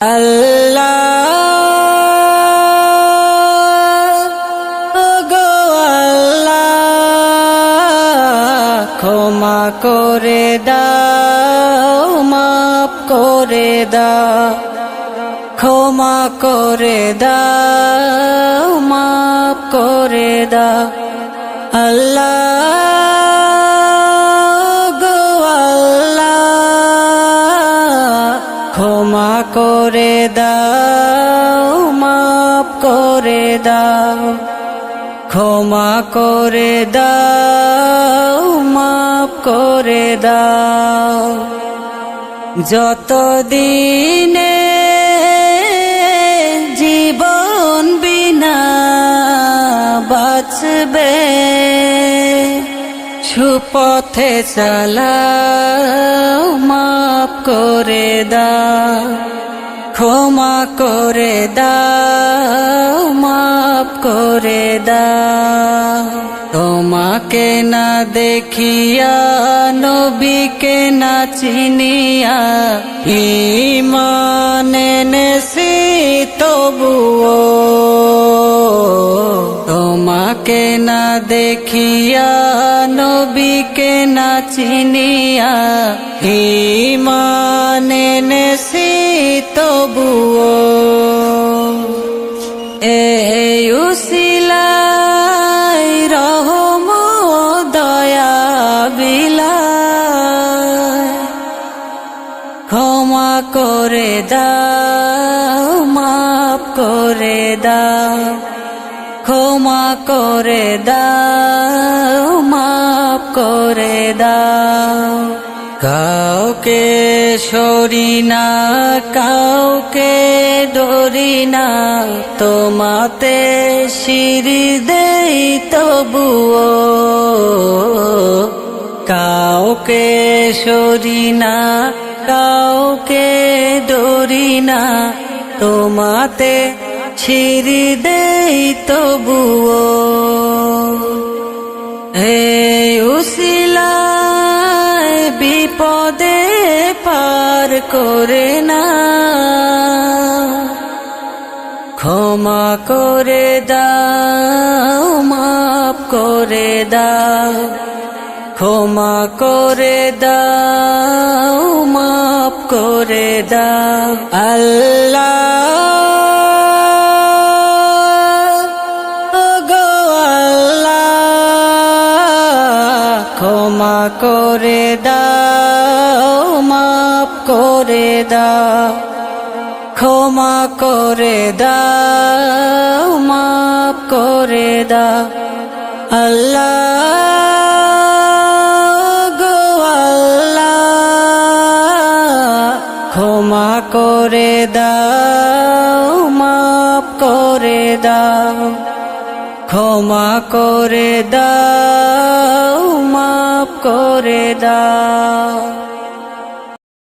আল্লাহ গো আল্লাহ, ক্ষমা করে দাও মাপ করে দাও, ক্ষমা করে দাও মাপ করে দাও, আল্লাহ। করে দাও মাপ করে দাও, ক্ষমা করে দাও মাপ করে দাও। যত দিনে জীবন বিনা বাঁচবে সুপথে চালাও মাপ করে দাও, ক্ষমা করে দাও মাপ করে দাও। তোমাকে না দেখিয়া, নবীকে না চিনিয়া ইমানে নেছি তবুও দেখিয়া নবীকে না চিনিয়া ইমানে নেছি তবুও। এই উসিলাই রহম দয়া বিলায়। ক্ষমা করে দাও। করে দাও মাপ করে দাও। কাউকে সরি না, কাউকে ডরি না, তোমাতে সিঁড়ি দেই তবুও। কাউকে সরি না, কাউকে ডরি না, তোমাতে ছিড়ি দেই তবুও। হে উসিলায় বিপদে পার করে না। ক্ষমা করে দাও মাপ করে দাও। ক্ষমা করে দাও মাপ করে দাও। আল্লাহ করে দাও মাপ করে দাও, ক্ষমা করে দাও মাপ করে দাও। আল্লাহ গো আল্লাহ, ক্ষমা করে দাও মাপ করে দাও, ক্ষমা করে দাও মাপ করে দাও।